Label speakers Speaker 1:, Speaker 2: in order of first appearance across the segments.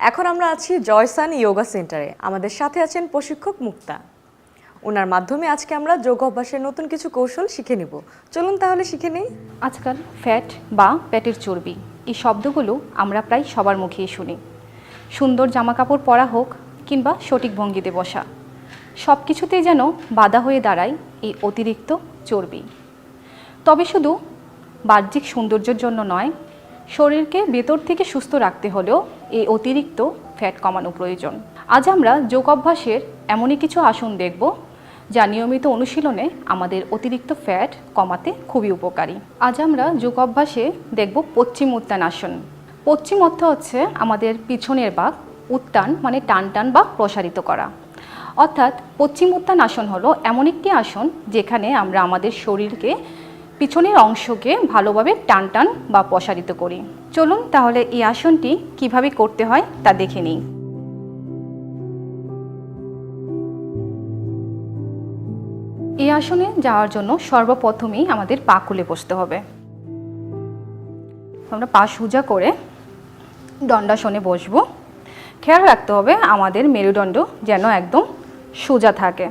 Speaker 1: এখন আমরা আছি জয়সান ইয়োগা সেন্টারে। আমাদের সাথে আছেন প্রশিক্ষক মুক্তা। ওনার মাধ্যমে আজকে আমরা যোগ অভ্যাসের নতুন কিছু কৌশল শিখে নিব। চলুন তাহলে শিখে নিই।
Speaker 2: আজকাল ফ্যাট বা পেটের চর্বি, এই শব্দগুলো আমরা প্রায় সবার মুখেই শুনি। সুন্দর জামাকাপড় পরা হোক কিংবা সঠিক ভঙ্গিতে বসা। সব কিছুতেই যেন বাধা হয়ে দাঁড়ায় এই অতিরিক্ত চর্বি। তবে শুধু বাহ্যিক সৌন্দর্যের জন্য নয়, শরীরকে ভেতর থেকে সুস্থ রাখতে হলেও এই অতিরিক্ত ফ্যাট কমানো প্রয়োজন। আজ আমরা যোগ অভ্যাসের এমনই কিছু আসন দেখব, যা নিয়মিত অনুশীলনে আমাদের অতিরিক্ত ফ্যাট কমাতে খুবই উপকারী। আজ আমরা যোগ অভ্যাসে দেখব পশ্চিম উত্তান আসন। পশ্চিম অর্থ হচ্ছে আমাদের পিছনের বাঘ উত্তান মানে টান টান বা প্রসারিত করা। অর্থাৎ পশ্চিম উত্তান আসন হলো এমন একটি আসন যেখানে আমরা আমাদের শরীরকে পিছনের অংশকে ভালোভাবে টান টান বা প্রসারিত করি। চলুন তাহলে এই আসনটি কীভাবে করতে হয় তা দেখে নিই। এই আসনে যাওয়ার জন্য সর্বপ্রথমেই আমাদের পা খুলে বসতে হবে। আমরা পা সোজা করে দণ্ডাসনে বসবো। খেয়াল রাখতে হবে আমাদের মেরুদণ্ড যেন একদম সোজা থাকে।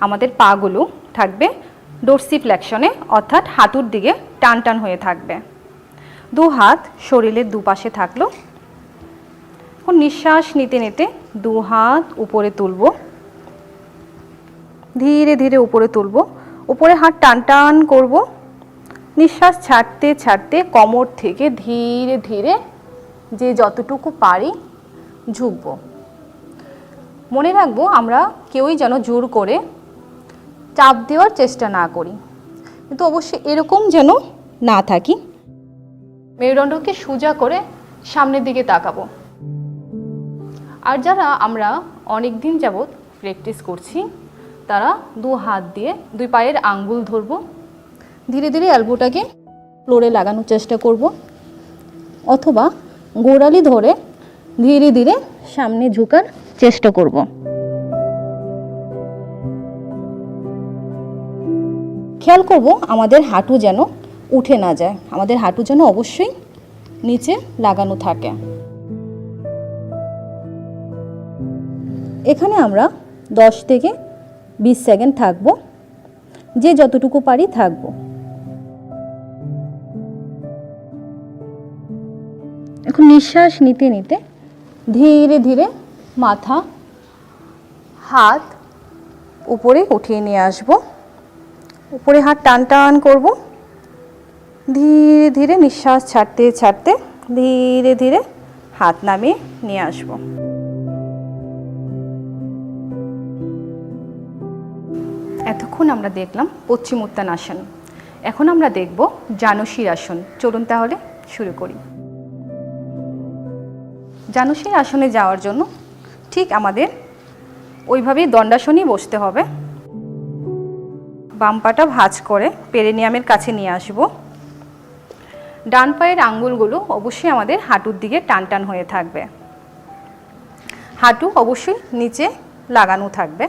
Speaker 2: আমাদের পাগুলো থাকবে ডোরসি ফ্লেকশনে অর্থাৎ হাঁটুর দিকে টান টান হয়ে থাকবে। দু হাত শরীরের দুপাশে থাকল। এখন নিঃশ্বাস নিতে নিতে দু হাত উপরে তুলব। ধীরে ধীরে উপরে তুলব। উপরে হাত টান টান করব। নিঃশ্বাস ছাড়তে ছাড়তে কোমর থেকে ধীরে ধীরে যে যতটুকু পারি ঝুঁকব। মনে রাখব আমরা কেউই যেন জোর করে চাপ দেওয়ার চেষ্টা না করি। কিন্তু অবশ্যই এরকম যেন না থাকি। মেরুদণ্ডকে সোজা করে সামনের দিকে তাকাবো। আর যারা আমরা অনেক দিন যাবৎ প্র্যাকটিস করছি, তারা দু হাত দিয়ে দুই পায়ের আঙ্গুল ধরবো। ধীরে ধীরে অ্যালবোটাকে ফ্লোরে লাগানোর চেষ্টা করব। অথবা গোড়ালি ধরে ধীরে ধীরে সামনে ঝুঁকার চেষ্টা করব। খেয়াল করব আমাদের হাঁটু যেন উঠে না যায়। আমাদের হাঁটু যেন অবশ্যই নিচে লাগানো থাকে। এখানে আমরা দশ থেকে বিশ সেকেন্ড থাকব। যে যতটুকু পারি থাকব। এখন নিঃশ্বাস নিতে নিতে ধীরে ধীরে মাথা, হাত উপরে উঠিয়ে নিয়ে আসব। উপরে হাত টান টান করব। ধীরে ধীরে নিঃশ্বাস ছাড়তে ছাড়তে ধীরে ধীরে হাত নামিয়ে নিয়ে আসব। এতক্ষণ আমরা দেখলাম পশ্চিম উত্তান আসন। এখন আমরা দেখব জানসীর আসন। চলুন তাহলে শুরু করি। জানসীর আসনে যাওয়ার জন্য ঠিক আমাদের ওইভাবেই দণ্ডাসনই বসতে হবে। বাম পাটা ভাঁজ করে পেরেনিয়ামের কাছে নিয়ে আসব। ডান পায়ের আঙ্গুলগুলো অবশ্যই আমাদের হাঁটুর দিকে টান টান হয়ে থাকবে। হাঁটু অবশ্যই নিচে লাগানো থাকবে।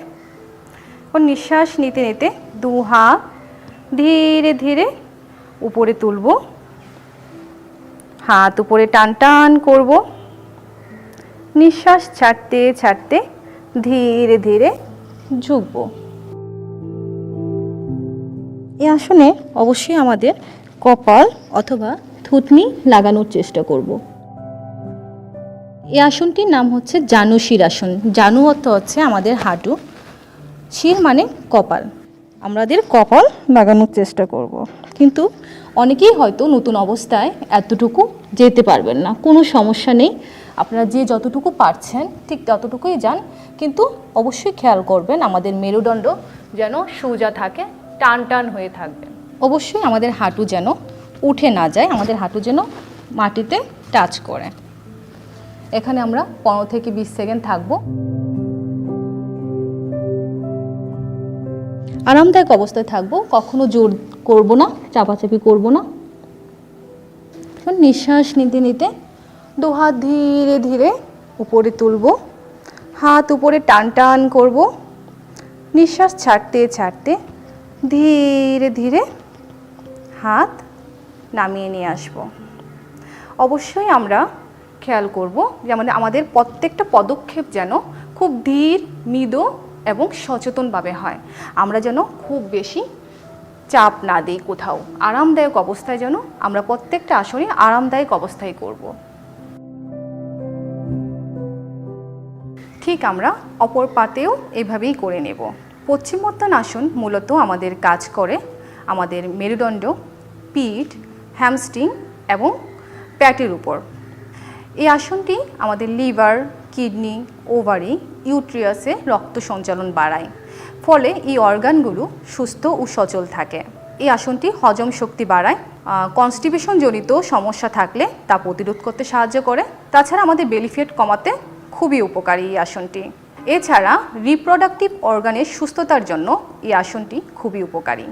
Speaker 2: ও নিঃশ্বাস নিতে নিতে দু হাত ধীরে ধীরে উপরে তুলব। হাত উপরে টান টান করব। নিঃশ্বাস ছাড়তে ছাড়তে ধীরে ধীরে ঝুঁকবো। এই আসনে অবশ্যই আমাদের কপাল অথবা থুতনি লাগানোর চেষ্টা করব। এই আসনটির নাম হচ্ছে জানুশির আসন। জানু অর্থ হচ্ছে আমাদের হাঁটু। শির মানে কপাল। আমাদের কপাল লাগানোর চেষ্টা করব। কিন্তু অনেকেই হয়তো নতুন অবস্থায় এতটুকু যেতে পারবেন না। কোনো সমস্যা নেই। আপনারা যে যতটুকু পারছেন, ঠিক ততটুকুই যান। কিন্তু অবশ্যই খেয়াল করবেন আমাদের মেরুদণ্ড যেন সোজা থাকে টান টান হয়ে থাকবে। অবশ্যই আমাদের হাঁটু যেন উঠে না যায়, আমাদের হাঁটু যেন মাটিতে টাচ করে। এখানে আমরা পনেরো থেকে বিশ সেকেন্ড থাকব। আরামদায়ক অবস্থায় থাকব, কখনো জোর করব না, চাপাচাপি করব না। নিঃশ্বাস নিতে নিতে দু হাত ধীরে ধীরে উপরে তুলব, হাত উপরে টান টান করব, নিঃশ্বাস ছাড়তে ছাড়তে ধীরে ধীরে হাত নামিয়ে নিয়ে আসব। অবশ্যই আমরা খেয়াল করব যেমন আমাদের প্রত্যেকটা পদক্ষেপ যেন খুব ধীর, মৃদু এবং সচেতনভাবে হয়। আমরা যেন খুব বেশি চাপ না দিই কোথাও। আরামদায়ক অবস্থায় যেন আমরা প্রত্যেকটা আসনে আরামদায়ক অবস্থায় করব। ঠিক আমরা অপর পাতেও এভাবেই করে নেব। পশ্চিমোত্তান আসন মূলত আমাদের কাজ করে। আমাদের মেরুদণ্ড, পিঠ, হ্যামস্ট্রিং এবং প্যাটের উপর। এই আসনটি আমাদের লিভার, কিডনি, ওভারি, ইউট্রিয়াসে রক্ত সঞ্চালন বাড়ায়। ফলে এই অর্গানগুলো সুস্থ ও সচল থাকে। এই আসনটি হজম শক্তি বাড়ায়। কনস্টিপেশন জনিত সমস্যা থাকলে তা প্রতিরোধ করতে সাহায্য করে। তাছাড়া আমাদের বেলিফিয়েট কমাতে খুবই উপকারী এই আসনটি। এছাড়া রিপ্রোডাক্টিভ অর্গানের সুস্থতার জন্য এই আসনটি খুবই উপকারী।